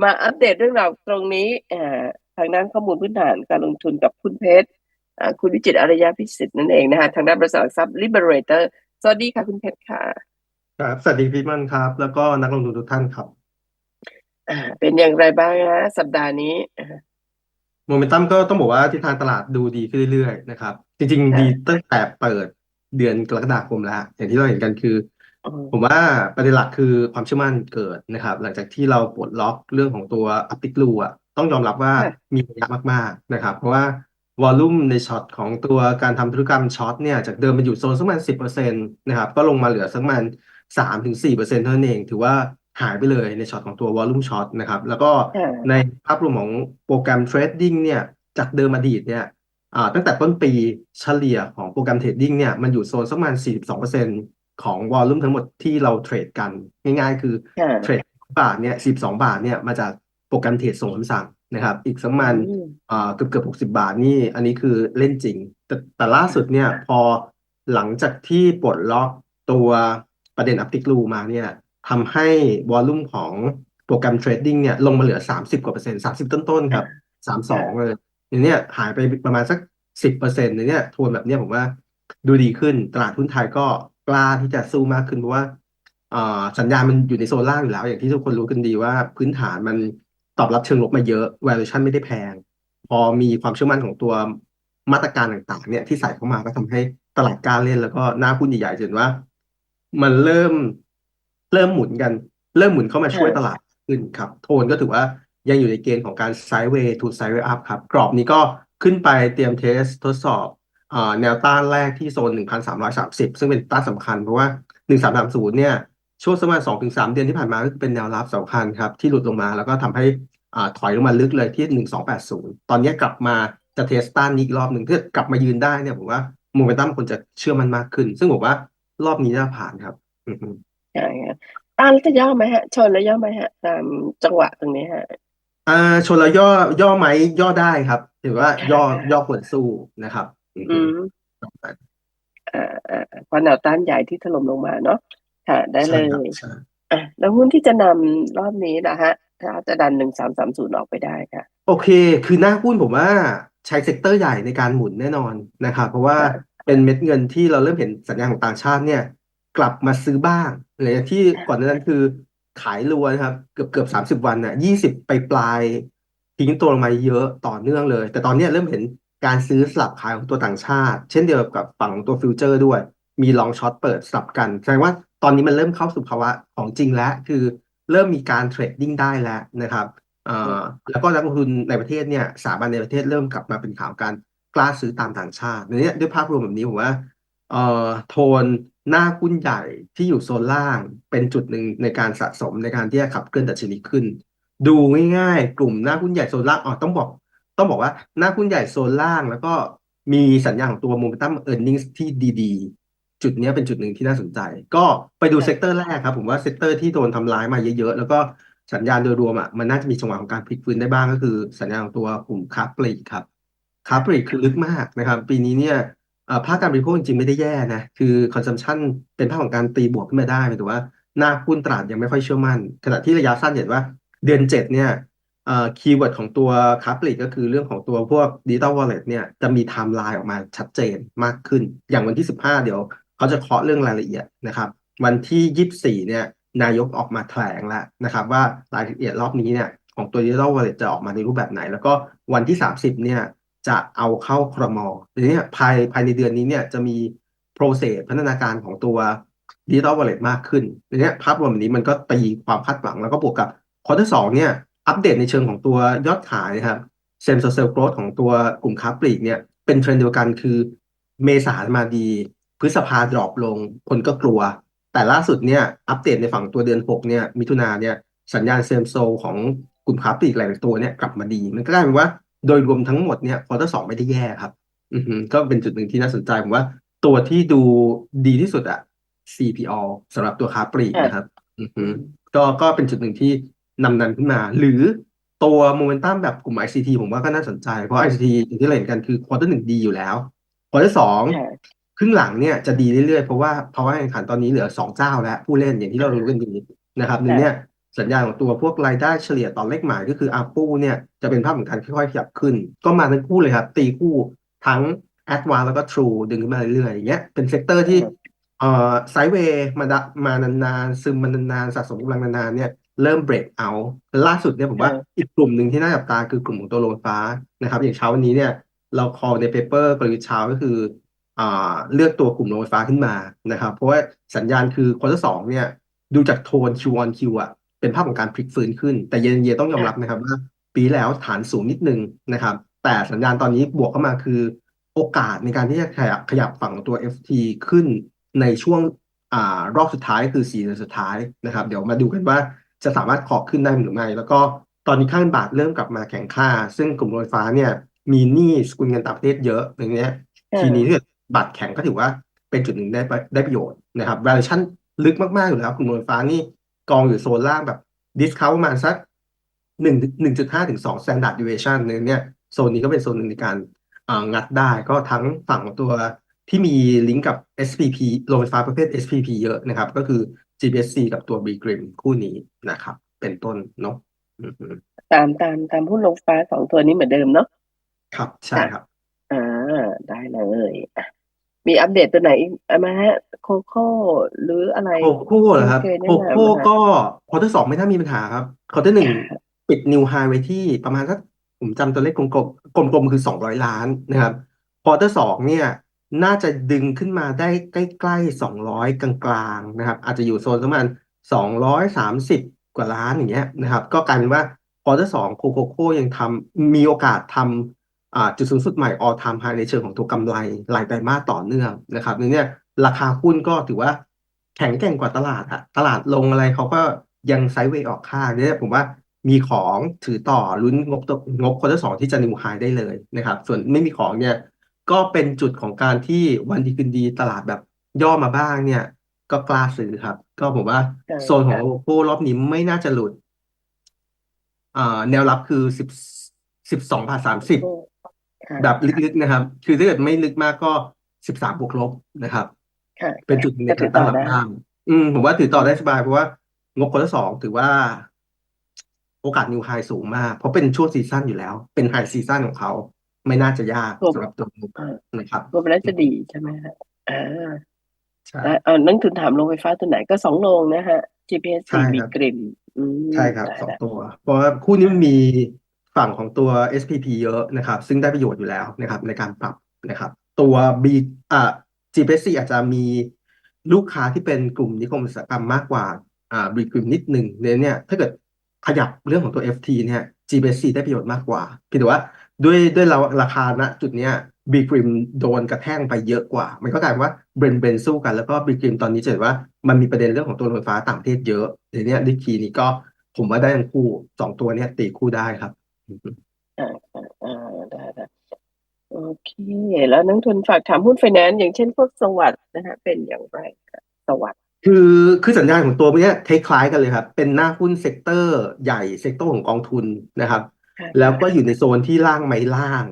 มาอัปเดตเรื่องราวตรงนี้อ่าทางด้านข้อมูลพื้นฐานการลงทุนกับคุณเพชรอ่าคุณวิจิตรอารยาพิสิทธิ์นั่นเองนะคะทางด้านบริษัทหลักทรัพย์ Liberator สวัสดีค่ะคุณเพชรค่ะครับสวัสดีพี่มันครับ แล้วก็นักลงทุนทุกท่านครับอ่าเป็นอย่างไรบ้างฮะสัปดาห์นี้อ่าโมเมนตัมก็ต้องบอกว่าทิศทางตลาดดูดีขึ้นเรื่อยๆนะครับ จริงๆค่ะดีตั้งแต่เปิดเดือนกรกฎาคมแล้ว อย่างที่เราเห็นกันคืออืม ผมว่าประเด็นหลักคือความเชื่อมั่นเกิดนะครับ หลังจากที่เราปลดล็อกเรื่องของตัวอัพติกลูอะต้องยอมรับว่าค่ะมีนัยมาก ๆ นะครับ เพราะว่าวอลลุ่มในช็อตของตัวการทำธุรกรรมช็อตเนี่ยจากเดิมมันอยู่โซนสักประมาณสิบเปอร์เซ็นต์นะครับก็ลงมาเหลือสักประมาณสามถึงสี่เปอร์เซ็นต์เท่านั้นเอง ถือว่าหายไปเลยในช็อตของตัววอลลุ่มช็อตนะครับ แล้วก็ค่ะในภาพรวมของโปรแกรมเทรดดิ้งเนี่ยจากเดิมอดีตเนี่ยอ่าตั้งแต่ต้นปีเฉลี่ยของโปรแกรมเทรดดิ้งเนี่ยมันอยู่โซนสักประมาณ42% ของวอลลุ่มทั้งหมดที่เราเทรดกัน ง่ายๆ คือค่ะเทรดบาทเนี่ย12บาทเนี่ยมาจากโปรแกรมเทรดส่งคำสั่งนะครับ อีกสักประมาณอืมอ่าเกือบเกือบ60บาทนี่อันนี้คือเล่นจริง แต่แต่ล่าสุดเนี่ยพอหลังจากที่ปลดล็อกตัวประเด็นอัพติกลูมาเนี่ยทำให้วอลลุ่มของโปรแกรมเทรดดิ้งเนี่ยลงมาเหลือ 30 กว่าเปอร์เซ็นต์ 30 ต้นๆครับ 32 เลยอย่างเนี้ยหายไปประมาณสัก 10เปอร์เซ็นต์ในเนี้ยโทนแบบเนี้ยผมว่าดูดีขึ้น ตลาดหุ้นไทยก็ กล้าที่จะสู้มากขึ้นเพราะว่าอ่าสัญญามันอยู่ในโซนล่างอยู่แล้ว อย่างที่ทุกคนรู้กันดีว่าพื้นฐานมันตอบรับเชิงลบมาเยอะ valuation ไม่ได้แพง พอมีความเชื่อมั่นของตัวมาตรการต่างๆ เนี่ยที่ใส่เข้ามาก็ทำให้ตลาดกล้าเล่นแล้วก็หน้าหุ้นใหญ่ๆเห็นว่า มันเริ่มเริ่มหมุนกัน เริ่มหมุนเข้ามาช่วยตลาดขึ้นครับ โทนก็ถือว่ายังอยู่ในเกณฑ์ของการ sideways to sideway up ครับ กรอบนี้ก็ขึ้นไปเตรียมเทสทดสอบ แนวต้านแรกที่โซน 1,330 ซึ่งเป็นต้านสำคัญ เพราะว่า 1330 เนี่ย ช่วงสักประมาณ2-3 เดือนที่ผ่านมาก็เป็นแนวรับสำคัญครับ ที่หลุดลงมาแล้วก็ทำให้อ่าถอยลงมาลึกเลยที่ 1280 ตอนนี้กลับมาจะเทสต้านนี้อีกรอบหนึ่งถ้ากลับมายืนได้เนี่ยผมว่าโมเมนตัมคนจะเชื่อมันมากขึ้น ซึ่งผมว่ารอบนี้น่าผ่านครับอือฮึใช่ค่ะต้านแล้วจะย่อไหมฮะ ชนแล้วย่อไหมฮะ ตามจังหวะตรงนี้ฮะอ่าชนแล้วย่อย่อไหมย่อได้ครับถือว่าย่อย่อควรสู้นะครับ อืออืฮึมอ่าอ่าเพราะแนวต้านใหญ่ที่ถล่มลงมาเนาะค่ะ ได้เลใช่ครับยใช่อะแล้วหุ้นที่จะนำรอบนี้นะฮะ ถ้าจะดันหนึ่งสามสามศูนย์ออกไปได้ค่ะ โอเค คือหน้าหุ้นผมว่าใช้เซกเตอร์ใหญ่ในการหมุนแน่นอนนะครับเพราะว่าค่ะเป็นเม็ดเงินที่เราเริ่มเห็นสัญญาณของต่างชาติเนี่ย กลับมาซื้อบ้างหลังจากที่ก่อนหน้านั้นคือขายรัวนะครับ เกือบเกือบสามสิบวันน่ะยี่สิบไปปลายๆทิ้งตัวลงมาเยอะต่อเนื่องเลย แต่ตอนเนี้ยเริ่มเห็น การซื้อสลับขายของตัวต่างชาติ เช่นเดียวกับฝั่งของตัวฟิวเจอร์ด้วย มีลองช็อตเปิดสลับกันแสดงว่าตอนนี้มันเริ่มเข้าสู่ภาวะของจริงแล้วคือเริ่มมีการเทรดดิ้งได้แล้วนะครับแล้วก็นักลงทุนในประเทศเนี่ยสถาบันในประเทศเริ่มกลับมาเป็นข่าวการกล้าซื้อตามต่างชาตินเนี้ยด้วยภาพรวมแบบนี้ผมว่าโทนหน้าหุ้นใหญ่ที่อยู่โซนล่างเป็นจุดหนึ่งในการสะสมในการที่จะขับเคลื่อนดัชนีขึ้น ดูง่ายๆ กลุ่มหน้าหุ้นใหญ่โซนล่างอ๋อต้องบอก ต้องบอกว่าหน้าหุ้นใหญ่โซนล่างแล้วก็มีสัญญาณของตัว momentum earnings ที่ดีๆ จุดเนี้ยเป็นจุดหนึ่งที่น่าสนใจ ก็ไปดูค่ะเซกเตอร์แรกครับผมว่าเซกเตอร์ที่โดนทำร้ายมาเยอะๆ แล้วก็สัญญาณโดยรวมอะมันน่าจะมีจังหวะของการพลิกฟื้นได้บ้างก็คือ สัญญาณของตัวกลุ่มค้าปลีกครับค้าปลีกคือลึกมากนะครับ ปีนี้เนี่ยเอ่อภาคการบริโภคจริงๆไม่ได้แย่นะ คือ consumption เป็นภาคของการตีบวกขึ้นมาได้แต่ว่าหน้าหุ้นตลาดยังไม่ค่อยเชื่อมั่น ขณะที่ระยะสั้นเห็นว่าเดือนเจ็ดเนี่ย เอ่อคีย์เวิร์ดของตัวค้าปลีกก็คือเรื่องของตัวพวกดิจิตอลวอลเล็ตเนี่ยจะมีไทม์ไลน์ออกมาชัดเจนมากขึ้น อย่างวันที่ 15 เดี๋ยว เขาจะเคาะเรื่องรายละเอียดนะครับ วันที่ 24 เนี่ยนายกออกมาแถลงแล้วนะครับ ว่ารายละเอียดรอบนี้เนี่ยของตัวดิจิตอลวอลเล็ตจะออกมาในรูปแบบไหน แล้วก็วันที่ 30 เนี่ยจะเอาเข้าครมทีนี้ภายภายในเดือนนี้เนี่ยจะมีโปรเซสพัฒนาการของตัวดิจิตอลวอลเล็ตมากขึ้นทีนี้ภาพรวมแบบนี้มันก็ตีความคาดหวังแล้วก็บวกกับควอเตอร์สองเนี่ย อัปเดตในเชิงของตัวยอดขายนะครับเซมโซเซลโกรธของตัวกลุ่มค้าปลีกเนี่ยเป็นเทรนด์เดียวกันคือเมษามาดี พฤษภาดรอปลง คนก็กลัว แต่ล่าสุดเนี่ยอัปเดตในฝั่งตัวเดือน 6 เนี่ยมิถุนาเนี่ยสัญญาณเซมโซของกลุ่มค้าปลีกหลายตัวเนี่ยกลับมาดี มันก็กลายเป็นว่าโดยรวมทั้งหมดเนี่ยควอเตอร์สองไม่ได้แย่ครับอืก็เป็นจุดหนึ่งที่น่าสนใจผมว่าตัวที่ดูดีที่สุดอะ CPO สำหรับตัวค้าปลีกนะครับ อืก็ก็เป็นจุดหนึ่งที่ นำนันขึ้นมา หรือตัวโมเมนตัมแบบกลุ่ม ICT ผมว่าก็น่าสนใจ เพราะ ICT อย่างที่เราเห็นกันคือควอเตอร์หนึ่งดีอยู่แล้วควอเตอร์สองค่ะครึ่งหลังเนี่ยจะดีเรื่อยๆ เพราะว่าภาวะแข่งขันตอนนี้เหลือสองเจ้าแล้ว ผู้เล่นอย่างที่เรารู้กันดีนะครับในเนี้ยสัญญาณของตัวพวกรายได้เฉลี่ยต่อเลขหมายก็คือ ARPU เนี่ยจะเป็นภาพของการค่อยๆขยับขึ้น ก็มาทั้งคู่เลยครับ ตีคู่ทั้ง Advance แล้วก็ True ดึงขึ้นมาเรื่อยๆอย่างเงี้ยเป็นเซกเตอร์ที่เอ่อไซด์เวย์มาดะมานานๆ ซึมมานานๆสะสมกำลังนานๆเนี่ย เริ่มเบรกเอาล่าสุดเนี่ยผมว่าเอออีกกลุ่มหนึ่งที่น่าจับตาคือกลุ่มของตัวโรงไฟฟ้านะครับ อย่างเช้าวันนี้เนี่ยเราคอในเปเปอร์กลยุทธ์เช้าก็คืออ่าเลือกตัวกลุ่มโรงไฟฟ้าขึ้นมานะครับ เพราะว่าสัญญาณคือควอเตอร์สองเนี่ยดูจากโทน Q on Q อะเป็นภาพของการพลิกฟื้นขึ้น แต่เย็นเยต้องยอมรับนะครับว่า ปีแล้วฐานสูงนิดนึงนะครับ แต่สัญญาณตอนนี้บวกเข้ามาคือ โอกาสในการที่จะขยับขยับฝั่งตัว FT ขึ้นในช่วงอ่ารอบสุดท้ายคือสี่เดือนสุดท้ายนะครับ เดี๋ยวมาดูกันว่า จะสามารถขอขึ้นได้หรือไม่ แล้วก็ตอนนี้ค่าเงินบาทเริ่มกลับมาแข็งค่า ซึ่งกลุ่มโรงไฟฟ้าเนี่ยมีหนี้สกุลเงินต่างประเทศเยอะอย่างเงี้ยเออทีนี้ถ้าเกิดบาทแข็งก็ถือว่าเป็นจุดหนึ่งได้ประได้ประโยชน์นะครับ valuation ลึกมาก ๆ อยู่แล้วกลุ่มโรงไฟฟ้านี่กองอยู่โซนล่างแบบ discount ประมาณสักหนึ่งหนึ่งจุดห้าถึงสอง standard deviation เนี่ยโซนนี้ก็เป็นโซนหนึ่งในการอ่างัดได้ก็ทั้งฝั่งของตัวที่มีลิงก์กับ SPP โรงไฟฟ้าประเภท SPP เยอะนะครับ ก็คือ GBSC กับตัว BGRIM คู่นี้นะครับ เป็นต้นเนาะอือฮึตามตามตามหุ้นลงฟ้าสองตัวนี้เหมือนเดิมเนาะครับ ใช่ครับอ่าได้เลยอะมีอัปเดตตัวไหนอีกเอามาฮะโคโค่หรืออะไรโคโค่เหรอครับโอเคแนะโคนำโค่นะคะก็ควอเตอร์สองไม่น่ามีปัญหาครับควอเตอร์หนึ่งปิดนิวไฮไว้ที่ประมาณสักผมจำตัวเลขกลมๆกลมๆคือสองร้อยล้านนะครับควอเตอร์สองเนี่ย น่าจะดึงขึ้นมาได้ใกล้ๆสองร้อยกลางๆนะครับ อาจจะอยู่โซนประมาณสองร้อยสามสิบกว่าล้านอย่างเงี้ยนะครับ ก็กลายเป็นว่าควอเตอร์สองโคโคโค่ยังทำมีโอกาสทำจุดสูงสุดใหม่ all time high ในเชิงของตัวกำไรรายไตรมาสต่อเนื่องนะครับนเนี่ยราคาหุ้นก็ถือว่าแข็งแกร่งกว่าตลาดอะตลาดลงอะไรเขาก็ยังไซด์เวย์ออกค่างเนี่ยผมว่ามีของถือต่อลุ้นงบงบควอเตอร์สองที่จะนิวไฮได้เลยนะครับ ส่วนไม่มีของเนี่ย ก็เป็นจุดของการที่วันดีคืนดีตลาดแบบย่อมาบ้างเนี่ย ก็กล้าซื้อครับ ก็ผมว่าใช่โซนของค่ะโลโก้รอบนี้ไม่น่าจะหลุดอ่าแนวรับคือสิบสิบสองบาทสามสิบค่ะแบบลึกๆนะครับ คือถ้าเกิดไม่ลึกมากก็สิบสามบวกลบนะครับ ค่ะเป็นจุดหนึ่งในก็ถืการอต่ตั้องรับได้บ้างอืม ผมว่าถือต่อได้สบายเพราะว่างบคนละสองถือว่า โอกาสนิวไฮสูงมาก เพราะเป็นช่วงซีซั่นอยู่แล้ว เป็นไฮซีซั่นของเขา ไม่น่าจะยากถูกสำหรับตัวนี้อ่านะครับรวมแล้วจะดีใช่ไหมฮะอ่าใช่แล้วเอานักทุนถามโรงไฟฟ้าตัวไหนก็สองโรงนะฮะ GPS ใช่มีครับกริมอืมใช่ครับได้สองได้ตัว เพราะว่าคู่นี้มันมีฝั่งของตัว SPP เยอะนะครับ ซึ่งได้ประโยชน์อยู่แล้วนะครับ ในการปรับนะครับ ตัว B อ่า GPC อาจจะมีลูกค้าที่เป็นกลุ่มนิคมอุตสาหกรรมมากกว่าอ่า B กลุ่มนิดหนึ่งเนี่ยเนี่ยถ้าเกิดขยับเรื่องของตัว FT เนี่ย GPC ได้ประโยชน์มากกว่าเพียงแต่ว่า ด้วยด้วยเราราคาณจุดเนี้ย B กลุ่มโดนกระแทกไปเยอะกว่า มันก็กลายเป็นว่าเบรนเบนสู้กันแล้วก็ B กลุ่มตอนนี้จะเห็นว่ามันมีประเด็นเรื่องของตัวโรงไฟฟ้าต่างประเทศเยอะเดี๋ยวเนี้ดิคีนี้ก็ผมว่าได้ทั้งคู่สองตัวเนี้ยตีคู่ได้ครับอ่าอ่าอ่าได้ได้โอเค แล้วนักทุนฝากถามหุ้นไฟแนนซ์อย่างเช่นพวกสวัสด์นะฮะเป็นอย่างไรคะสวัสด์คือคือสัญญาณของตัวเนี้ยคล้ายๆกันเลยครับ เป็นหน้าหุ้นเซกเตอร์ใหญ่เซกเตอร์ของกองทุนนะครับค่ะ แล้วก็อยู่ในโซนที่ล่างไหมล่าง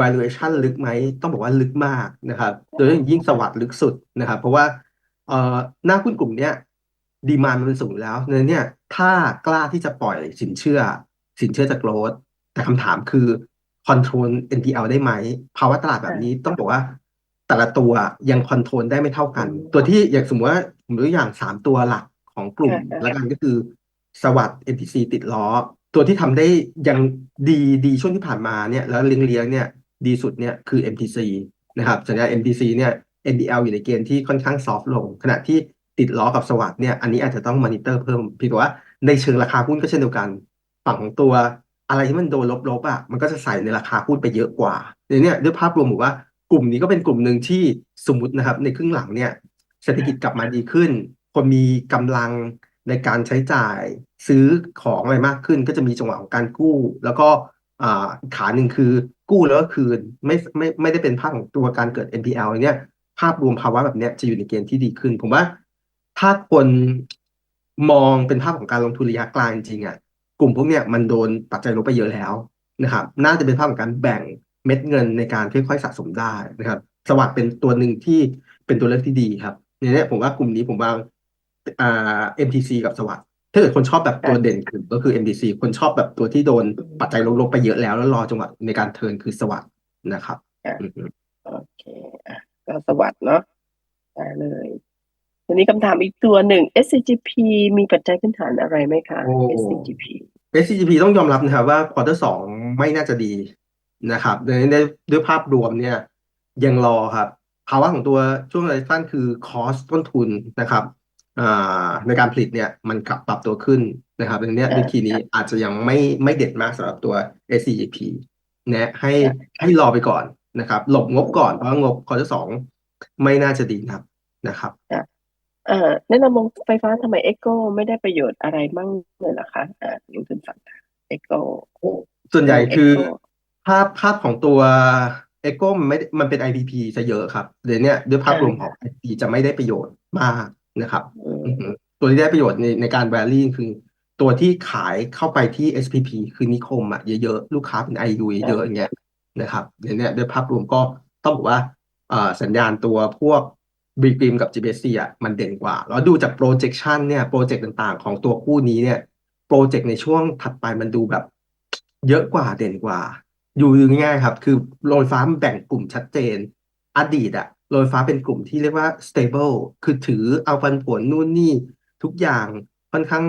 valuation ลึกไหมต้องบอกว่าลึกมากนะครับ โดยเฉพาะอย่างยิ่งสวัสด์ลึกสุดนะครับ เพราะว่าเอ่อหน้าหุ้นกลุ่มเนี้ยดีมานมันสูงอยู่แล้วเนยเนี่ยถ้ากล้าที่จะปล่อยสินเชื่อ สินเชื่อจะโกรธแต่คำถามคือ control NPL ได้ไหมภาวะตลาดแบบนี้ต้องบอกว่าแต่ละตัวยังคอนโทรลได้ไม่เท่ากัน ตัวที่อย่างสมมติว่าผมยกตัวอย่างสามตัวหลักของกลุ่มค่ะแล้วกันก็คือสวัสด์ NTC ติดล้อ ตัวที่ทำได้ยังดีดีช่วงที่ผ่านมาเนี่ยแล้วเลี้ยงเลี้ยงเนี่ยดีสุดเนี่ยคือ MTC นะครับสัญญา MTC เนี่ย NPL อยู่ในเกณฑ์ที่ค่อนข้างซอฟต์ลง ขณะที่ติดล้อกับสวัสด์เนี่ยอันนี้อาจจะต้องมอนิเตอร์เพิ่มเพี่แต่ว่าในเชิงราคาหุ้นก็เช่นเดียวกัน ฝั่งของตัวอะไรที่มันโดนลบๆอะมันก็จะใส่ในราคาหุ้นไปเยอะกว่าในเนี้ยด้วยภาพรวมผมว่ากลุ่มนี้ก็เป็นกลุ่มหนึ่งที่สมมตินะครับในครึ่งหลังเนี่ยเศรษฐกิจกลับมาดีขึ้น คนมีกำลังในการใช้จ่าย ซื้อของอะไรมากขึ้น ก็จะมีจังหวะของการกู้ แล้วก็อ่าขาหนึ่งคือกู้แล้วก็คืนไม่ไม่ไม่ได้เป็นภาพของตัวการเกิด NPL เนี้ยภาพรวมภาวะแบบเนี้ยจะอยู่ในเกณฑ์ที่ดีขึ้น ผมว่าถ้าคนมองเป็นภาพของการลงทุนระยะกลางจริงๆอะกลุ่มพวกเนี้ยมันโดนปัจจัยลบไปเยอะแล้วนะครับ น่าจะเป็นภาพของการแบ่งเม็ดเงินในการค่อยๆสะสมได้นะครับ สวัสด์เป็นตัวหนึ่งที่เป็นตัวเลือกที่ดีครับในนี้ผมว่ากลุ่มนี้ผมวางอ่า MTC กับสวัสด์ ถ้าเกิดคนชอบแบบตัวค่ะเด่นคือก็คือ MDC คนชอบแบบตัวที่โดนอืมปัจจัยลบๆไปเยอะแล้ว แล้วรอจังหวะในการเทิร์นคือสวัสด์นะครับค่ะอือฮึโอเคอะก็สวัสดเนาะได้เลยทีนี้คำถามอีกตัวหนึ่ง SCGP มีปัจจัยพื้นฐานอะไรไหมคะโอ้ SCGP SCGP ต้องยอมรับนะครับว่าควอเตอร์สองไม่น่าจะดีนะครับในในด้วยภาพรวมเนี่ยยังรอครับ ภาวะของตัวช่วงระยะสั้นคือคอสต้นทุนนะครับอ่า ในการผลิตเนี่ยมันกลับปรับตัวขึ้นนะครับดังนี้ค่ะในทีนี้อาจจะยังไม่ไม่เด็ดมากสำหรับตัว SCGP แนะให้ให้รอไปก่อนนะครับ หลบงบก่อนเพราะว่างบควอเตอร์สองไม่น่าจะดีนะครับนะครับเอ่อแนะนำวงไฟฟ้าทำไมเอ็กโกไม่ได้ประโยชน์อะไรมั่งเลยเหรอคะอ่าลงทุนฝั่งเอ็กโกส่วนใหญ่เอ็กคือโกภาพภาพของตัว Echo มันไม่ได้มันเป็น IPP ซะเยอะครับเดี๋ยวเนี้ยด้วยภาพรวมของ IPP จะไม่ได้ประโยชน์มาก นะครับอืมอือฮึตัวที่ได้ประโยชน์ในในการ Rally คือ ตัวที่ขายเข้าไปที่ SPP คือนิคมอะเยอะๆ ลูกค้าเป็น IU เยอะๆอย่างเงี้ยนะครับเดี๋ยวเนี้ยด้วยภาพรวมก็ต้องบอกว่าเอ่อสัญญาณตัวพวก b r i m กับ GBSC อะมันเด่นกว่า แล้วดูจาก projection เนี่ยโปรเจกต์ต่างๆ ของตัวคู่นี้เนี่ยโปรเจกต์ในช่วงถัดไปมันดูแบบ เยอะกว่าเด่นกว่า อยู่ง่ายๆครับ คือโรงไฟฟ้ามันแบ่งกลุ่มชัดเจน อดีตอะ โรงไฟฟ้าเป็นกลุ่มที่เรียกว่า stable คือถือเอาปันผลนู่นนี่ทุกอย่างค่อนข้าง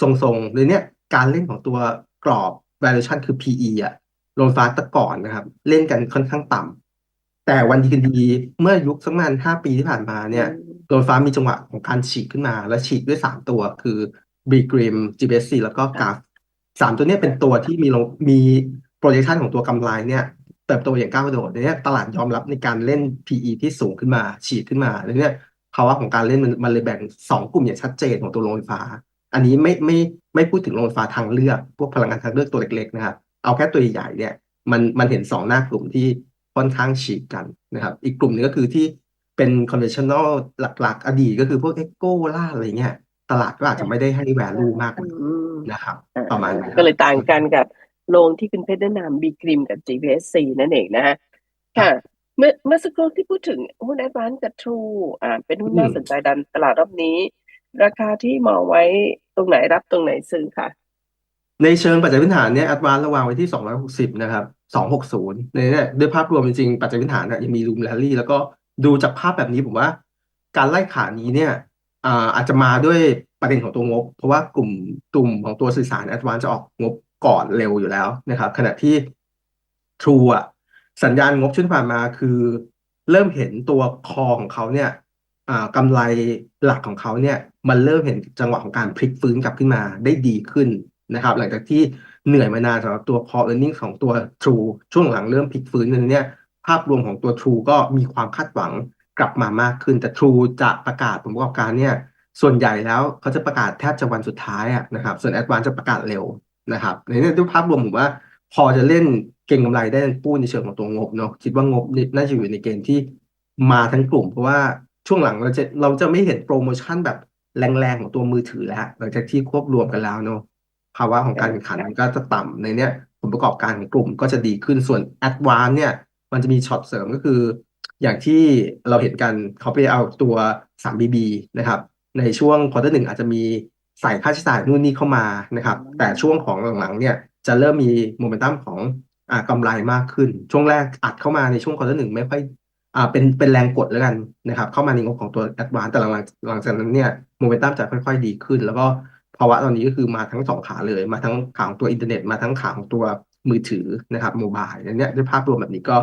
ทรงๆเลยเนี่ยการเล่นของตัวกรอบ valuation คือ PE อะโรงไฟฟ้าตะก่อนนะครับ เล่นกันค่อนข้างต่ำแต่วันดีคืนดีเมื่อยุคสักประมาณห้าปีที่ผ่านมาเนี่ยโรงไฟฟ้ามีจังหวะของการฉีกขึ้นมา และฉีกด้วยสามตัวคือ b g r i m GBSC แล้วก็กราฟสามตัวนี้เป็นตัวที่มีลงมี projection ของตัวกำไรเนี่ย ติบโตอย่างก้าวกระโดดเนี่ยตลาดยอมรับในการเล่น PE ที่สูงขึ้นมา ฉีกขึ้นมาแล้วเนี่ยภาวะของการเล่นมันมันเลยแบ่งสองกลุ่มอย่างชัดเจนของตัวโรงไฟฟ้า อันนี้ไม่ไม่ไม่พูดถึงโรงไฟฟ้าทางเลือก พวกพลังงานทางเลือกตัวเล็กๆนะครับเอาแค่ตัวใหญ่ๆเนี่ยมันมันเห็นสองหน้ากลุ่มที่ค่อนข้างฉีกกันนะครับอีกกลุ่มหนึงก็คือที่เป็น conventional หลักๆ อดีตก็คือพวก Echo ล่าอะไรเงี้ยตลาดก็อาจจะไม่ได้ให้ value มากอืมนะครับอ่าประมาณนั้นก็เลยต่างกันกับ โรงที่คุณเพชรแนะนำบีกริมกับ GPSC นั่นเองนะฮะค่ะเมื่อเมื่อสักครู่ที่พูดถึงหุ้นแอดวานกับทรูอ่าเป็นหุ้นน่าสนใจดันตลาดรอบนี้ ราคาที่มองไว้ตรงไหนรับตรงไหนซื้อค่ะ ในเชิงปัจจัยพื้นฐานเนี่ย Advance ระวางไว้ที่ 260 นะครับ 260ในเนี่ยด้วยภาพรวมจริงๆปัจจัยพื้นฐานเนี่ยยังมี room rally แล้วก็ดูจากภาพแบบนี้ผมว่า การไล่ขานี้เนี่ยอ่าอาจจะมาด้วยประเด็นของตัวงบ เพราะว่ากลุ่มกลุ่มของตัวสื่อสาร Advance จะออกงบ ก่อนเร็วอยู่แล้วนะครับ ขณะที่ True อะสัญญาณงบช่วงผ่านมาคือเริ่มเห็นตัวคอของเขาเนี่ยกำไรหลักของเขาเนี่ย มันเริ่มเห็นจังหวะของการพลิกฟื้นกลับขึ้นมาได้ดีขึ้นนะครับ หลังจากที่เหนื่อยมานานสำหรับตัว core earning ของตัว True ช่วงหลังเริ่มพลิกฟื้นนั้นเนี่ยภาพรวมของตัว True ก็มีความคาดหวังกลับมามากขึ้น แต่ True จะประกาศผลประกอบการเนี่ย ส่วนใหญ่แล้วเขาจะประกาศแทบจะวันสุดท้ายอะนะครับ ส่วน Advance จะประกาศเร็ว นะครับในนี้ด้วยภาพรวมผมว่า พอจะเล่นเก็งกำไรได้ทั้งคู่ในเชิงของตัวงบเนาะคิดว่างบน่าจะอยู่ในเกณฑ์ที่มาทั้งกลุ่ม เพราะว่าช่วงหลังเราจะเราจะไม่เห็นโปรโมชั่นแบบแรงๆของตัวมือถือแล้วหลังจากที่ควบรวมกันแล้วเนาะภาวะของการแข่งขันมันก็จะต่ำในเนี้ยผลประกอบการของกลุ่มก็จะดีขึ้นส่วน a d v a n c e เนี่ย มันจะมีช็อตเสริมก็คือ อย่างที่เราเห็นกันเขาไปเอาตัว 3BB นะครับ ในช่วงควอเตอร์หนึ่งอาจจะมี ใส่ค่าใช้จ่ายนู่นนี่เข้ามานะครับ แต่ช่วงของหลังๆเนี่ยจะเริ่มมีโมเมนตัมของอ่ากำไรมากขึ้น ช่วงแรกอัดเข้ามาในช่วงควอเตอร์หนึ่งไม่ค่อยอ่าเป็นเป็นแรงกดแล้วกันนะครับ เข้ามาในงบของตัว a d v a n c e แต่หลังๆหลังจากนั้นเนี่ยโมเมนตัมจะค่อย ๆ ดีขึ้น แล้วก็ภาวะตอนนี้ก็คือมาทั้งสองขาเลย มาทั้งขาของตัวอินเทอร์เน็ตมาทั้งขาของตัวมือถือนะครับโมบายอันเนี้ยด้วยภาพรวมแบบนี้ก็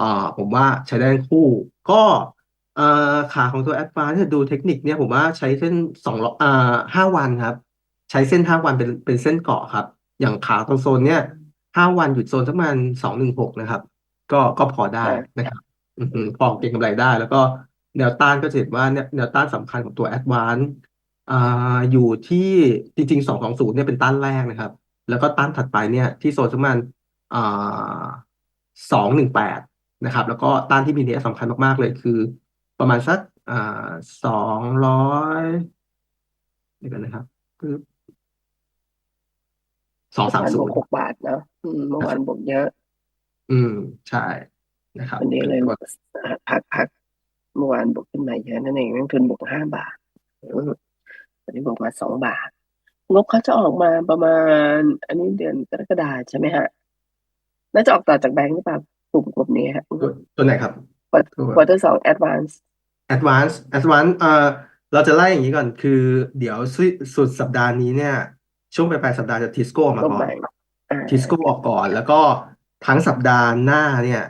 อ่าผมว่าใช้ได้ทั้งคู่ก็ เอ่อ ขาของตัว Advance เนี่ย ดูเทคนิคเนี่ย ผมว่าใช้เส้นสองร้อยอ่าห้าวันครับ ใช้เส้นห้าวันเป็น เป็นเส้นเกาะครับ อย่างขาตรงโซนเนี่ยห้าวันหยุดโซนสักประมาณสองหนึ่งหกนะครับ ก็ ก็พอได้นะครับ อือหือพอเก็งกำไรได้ แล้วก็แนวต้านก็จะเห็นว่า แนว แนวต้านสำคัญของตัว Advance อ่า อยู่ที่ จริงๆสองสองศูนย์เนี่ย เป็นต้านแรกนะครับ แล้วก็ต้านถัดไปเนี่ย ที่โซนสักประมาณ อ่าสองหนึ่งแปดนะครับ แล้วก็ต้านที่มีนัยสำคัญมาก ๆ เลย คือ ประมาณสักอ่าสองร้อยเดี๋ยวกันนะครับปึ๊บสองสามเมื่อศูวานนย์ บวกหกบาทเนาะอืมเมื่อวานบวกเยอะ อืม ใช่นะครับวันนี้เป็นเลยตัวพักพักเมื่อวานบวกขึ้นมาเยอะนั่นเองนักทุนบวกห้าบาทอืมวันนี้บวกมาสองบาท งบเขาจะออกมาประมาณ อันนี้เดือนกรกฎาใช่ไหมฮะน่าจะออกต่อจากแบงก์หรือเปล่ากลุ่มกลุ่มนี้ฮะตัวตัวไหนครับ ควอเตอร์สอง advance Advance Advance เอ่อเราจะไล่อย่างนี้ก่อนคือ เดี๋ยวสุดสุดสัปดาห์นี้เนี่ย ช่วงปลายๆสัปดาห์จะทิสโก้มาก็ก่อใหนม่อ่าทิสโก้ออกก่อน แล้วก็ทั้งสัปดาห์หน้าเนี่ย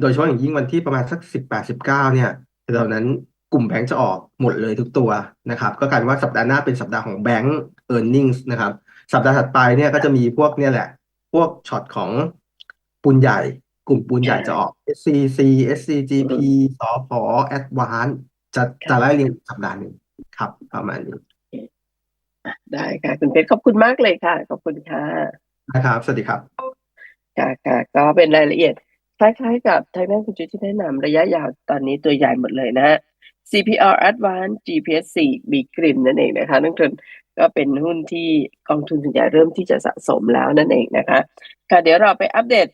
โดยเฉพาะอย่างยิ่งวันที่ประมาณสักสิบแปดสิบเก้าเนี่ยเหล่านั้นกลุ่มแบงก์จะออกหมดเลยทุกตัวนะครับ ก็กลายเป็นว่าสัปดาห์หน้าเป็นสัปดาห์ของแบงก์ earnings นะครับ สัปดาห์ถัดไปเนี่ยก็จะมีพวกเนี่ยแหละ พวกช็อตของปูนใหญ่ กลุ่มปูนใหญ่จะออก SCC SCGP สผ Advance จะจะไล่เรียงสัปดาห์หนึ่งครับ ประมาณนี้ได้ค่ะ คุณเพชรขอบคุณมากเลยค่ะ ขอบคุณค่ะนะครับ สวัสดีครับค่ะค่ะก็เป็นรายละเอียด คล้ายๆ กับทางด้านคุณจุ้ยที่แนะนำระยะยาวตอนนี้ตัวใหญ่หมดเลยนะฮะ CPR Advance GPS 4 B กริมนั่นเองนะคะนักทุนก็เป็นหุ้นที่กองทุนส่วนใหญ่เริ่มที่จะสะสมแล้วนั่นเองนะคะ ค่ะเดี๋ยวเราไปอัปเดต